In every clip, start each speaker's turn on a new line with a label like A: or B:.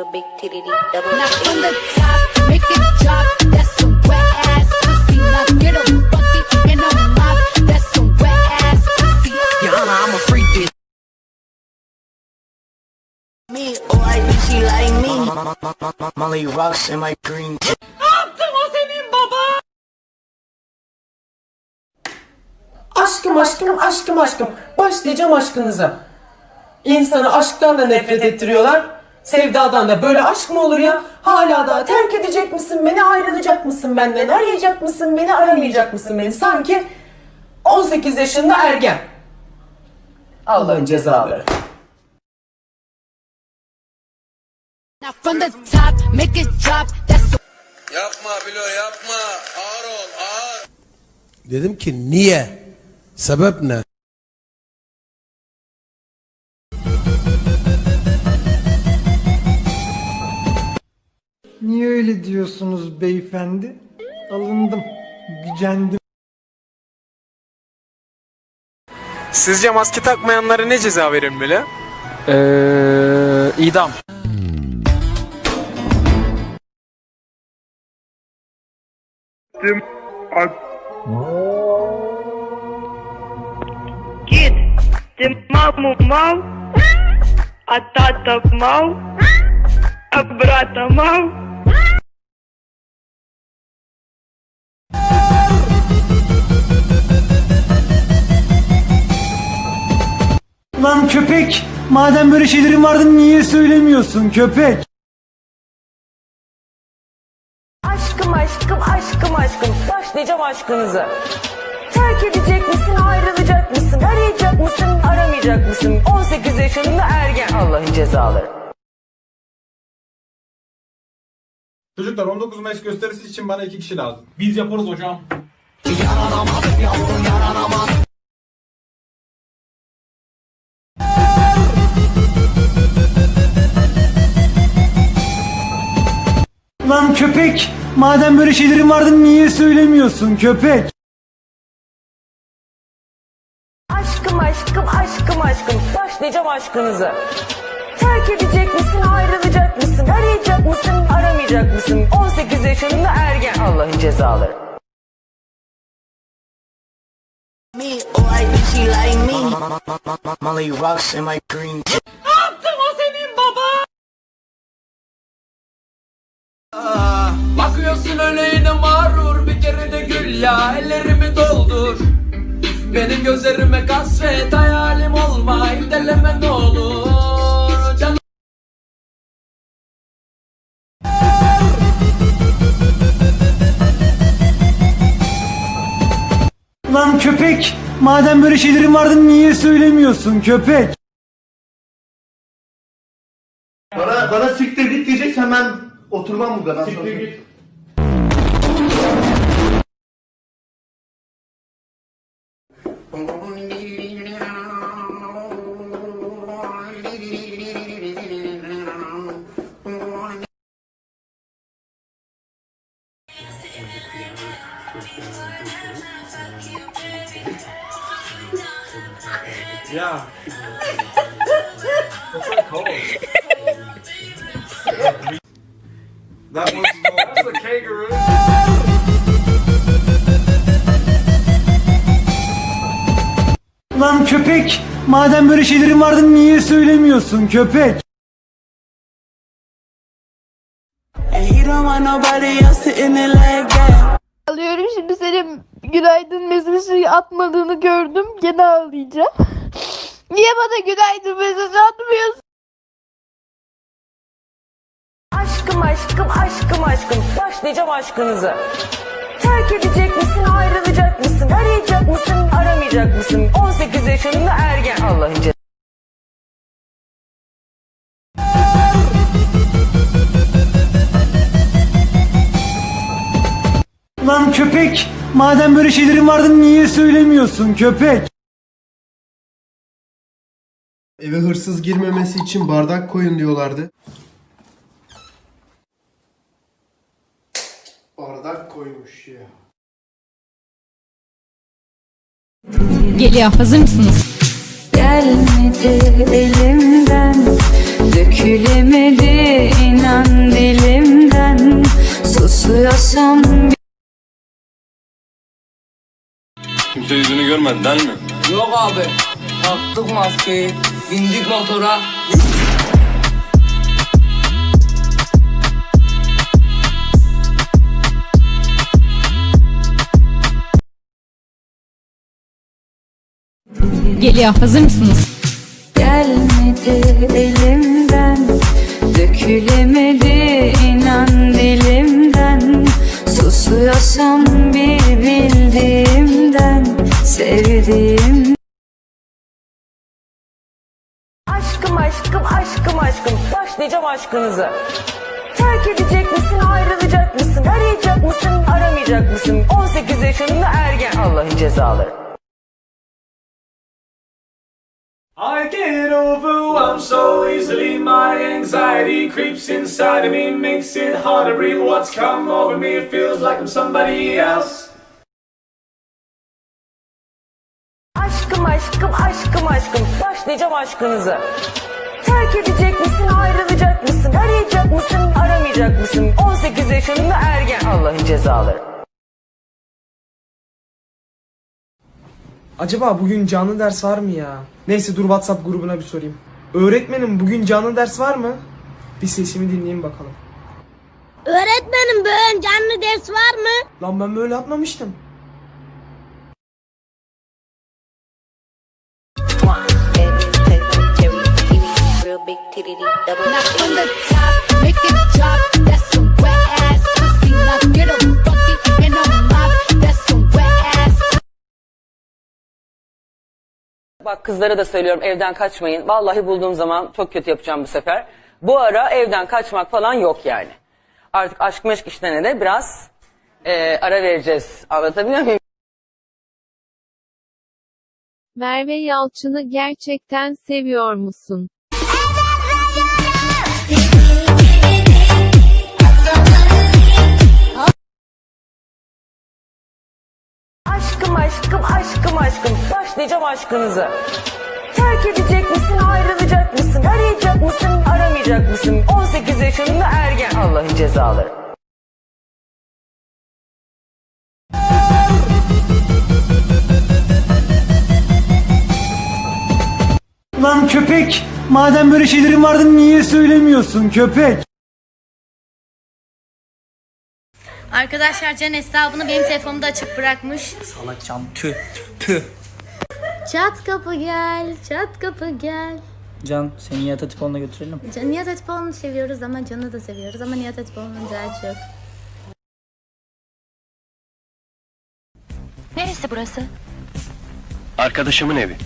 A: real big titty, double
B: Now from the top, make it drop. That's some wet ass pussy. Now get a bucket and a mop. That's some wet ass pussy.
C: Your Honor, I'm a freak bitch.
A: Me, oh, I think she like me.
C: Molly rocks in my green.
D: Aşkım aşkım aşkım aşkım. Başlayacağım aşkınıza. İnsanı aşktan da nefret ettiriyorlar. Sevdadan da böyle aşk mı olur ya? Hala da terk edecek misin beni ayrılacak mısın benden arayacak mısın beni aramayacak mısın beni sanki 18 yaşında ergen. Allah'ın cezaları.
E: Yapma Bilo yapma. Ağır ol ağır.
F: Dedim ki niye? Sebep ne?
G: Niye öyle diyorsunuz beyefendi? Alındım, gücendim.
H: Sizce maske takmayanlara ne ceza verilmeli? Ee, idam.
I: Кит, ты маму мал, а тата мал, а брата мал.
G: Lan köpek! Madem böyle şeylerin vardı niye söylemiyorsun köpek?
J: Aşkım aşkım aşkım aşkım başlayacağım aşkınıza. Terk edecek misin ayrılacak mısın arayacak mısın aramayacak mısın 18 yaşında ergen Allah'ın cezaları.
K: Çocuklar 19 Mayıs gösterisi için bana iki kişi lazım. Biz yaparız hocam.
G: Lan köpek! Madem böyle şeylerin vardı niye söylemiyorsun köpek?
J: Aşkım aşkım aşkım aşkım başlayacağım aşkınıza. Terk edecek misin ayrılacak mısın arayacak mısın aramayacak mısın 18 yaşında ergen Allah'ın cezaları.
A: Me, oh, I think she like me.
C: Molly rocks in my green
D: Bakıyorsun öyle yine mağrur bir kere de gül ya ellerimi doldur. Benim gözlerime kasvet hayalim olma deleme ne olur.
G: Lan köpek! Madem böyle şeylerin vardı niye söylemiyorsun köpek?
K: Bana, bana siktir git diyeceksen ben oturmam bu kadar. Siktir git.
H: Ya.
K: That was
H: That's a kangaroo.
G: Lan köpek! Madem böyle şeylerin vardı niye söylemiyorsun köpek?
I: Alıyorum şimdi senin günaydın mesajı atmadığını gördüm. Gene ağlayacağım. Niye bana günaydın mesajı atmıyorsun?
J: Aşkım aşkım aşkım aşkım başlayacağım aşkınıza. Terk edecek misin ayrılacak mısın arayacak mısın aramayacak mısın 18 yaşında ergen Allah'ın cezaları.
G: Lan köpek! Madem böyle şeylerin vardı niye söylemiyorsun köpek?
K: Eve hırsız girmemesi için bardak koyun diyorlardı. Bardak koymuş ya.
B: Geliyor. Hazır mısınız?
I: Gelmedi elimden
B: Dökülemedi inan dilimden Susuyorsam
E: Kimse yüzünü görmedi değil mi?
C: Yok abi. Taktık maskeyi. Bindik motora.
B: Geliyor hazır mısınız? Gelmedi elimden Dökülemedi inan dilimden Susuyorsam bir bildiğimden Sevdiğim
J: aşkım başlayacağım aşkınıza. Terk edecek misin ayrılacak mısın arayacak mısın aramayacak mısın 18 yaşında ergen Allah'ın cezaları.
H: I get overwhelmed so easily. My anxiety creeps inside of me, makes it hard to breathe. What's come over me? It feels like I'm somebody else.
J: Aşkım aşkım aşkım aşkım başlayacağım aşkınıza. Terk edecek misin ayrılacak mısın arayacak mısın aramayacak mısın 18 yaşında ergen Allah'ın cezaları.
D: Acaba bugün canlı ders var mı ya? Neyse dur WhatsApp grubuna bir sorayım. Öğretmenim bugün canlı ders var mı? Bir sesimi dinleyin bakalım.
I: Öğretmenim bugün canlı ders var mı?
D: Lan ben böyle atmamıştım.
A: Big titty double
B: Now from the top, make it drop. That's some wet ass pussy. Now get a bucket and a mop. That's some wet ass
J: Bak kızlara da söylüyorum evden kaçmayın. Vallahi bulduğum zaman çok kötü yapacağım bu sefer. Bu ara evden kaçmak falan yok yani. Artık aşk meşk işlerine de biraz eee, ara vereceğiz. Anlatabiliyor muyum?
I: Merve Yalçın'ı gerçekten seviyor musun?
J: Aşkım aşkım aşkım aşkım başlayacağım aşkınıza. Terk edecek misin ayrılacak mısın arayacak mısın aramayacak mısın 18 yaşında ergen Allah'ın cezaları.
G: Lan köpek! Madem böyle şeylerin vardı niye söylemiyorsun köpek?
I: Arkadaşlar Can hesabını benim telefonumda açık bırakmış.
C: Salakçam tüh tüh.
I: Çat kapı gel, çat kapı gel.
C: Can seni yat atiponla götürelim.
I: Can, Nihat Hatipoğlu'nu seviyoruz ama Can'ı da seviyoruz ama Nihat Hatipoğlu'nun daha çok. Neresi burası?
E: Arkadaşımın evi.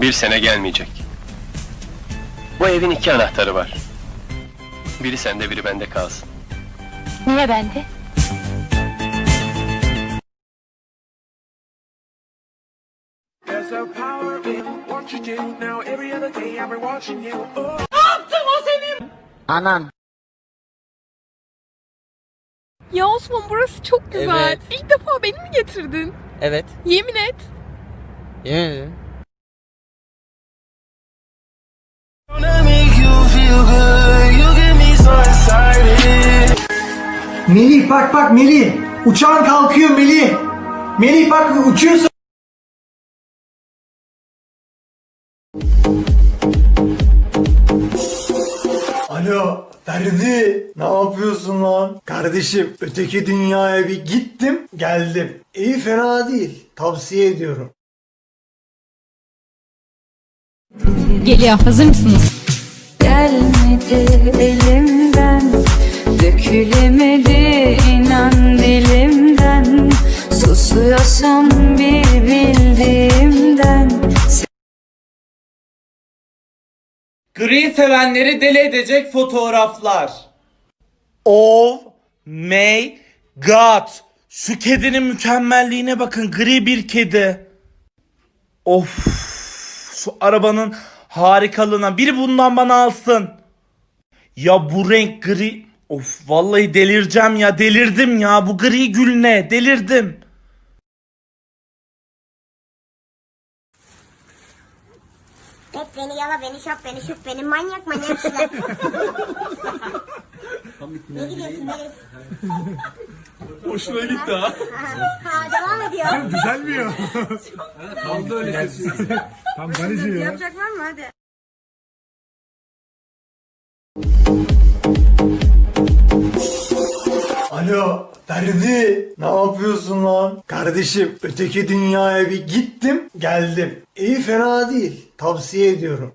E: Bir sene gelmeyecek. Bu evin iki anahtarı var. Biri sende biri bende kalsın.
I: Niye bende?
A: Anan.
I: Ya Osman burası çok güzel.
C: Evet.
I: İlk defa beni mi getirdin?
C: Evet.
I: Yemin et.
C: Yemin ederim.
G: Melih bak bak Melih. Uçağın kalkıyor Melih. Melih bak uçuyorsun. Alo Ferdi ne yapıyorsun lan? Kardeşim öteki dünyaya bir gittim geldim. İyi fena değil tavsiye ediyorum.
B: Geliyor hazır mısınız? Gelmedi elimden Dökülemedi inan dilimden Susuyorsam bir bildiğimden
D: Gri sevenleri deli edecek fotoğraflar.
L: Oh my god. Şu kedinin mükemmelliğine bakın. Gri bir kedi. Of. Şu arabanın harikalığına. Biri bundan bana alsın. Ya bu renk gri. Of vallahi delireceğim ya. Delirdim ya. Bu gri gül ne? Delirdim.
M: Tek beni yala beni şap beni şup beni manyak manyak işler. ne gidiyorsun Melis?
H: Hoşuna gitti ha.
M: ha devam ediyor.
K: Düzelmiyor. Kaldı öyle sessiz. Tam Balici ya.
M: Yapacak var mı hadi?
G: Alo Ferdi ne yapıyorsun lan? Kardeşim öteki dünyaya bir gittim geldim. İyi fena değil tavsiye ediyorum.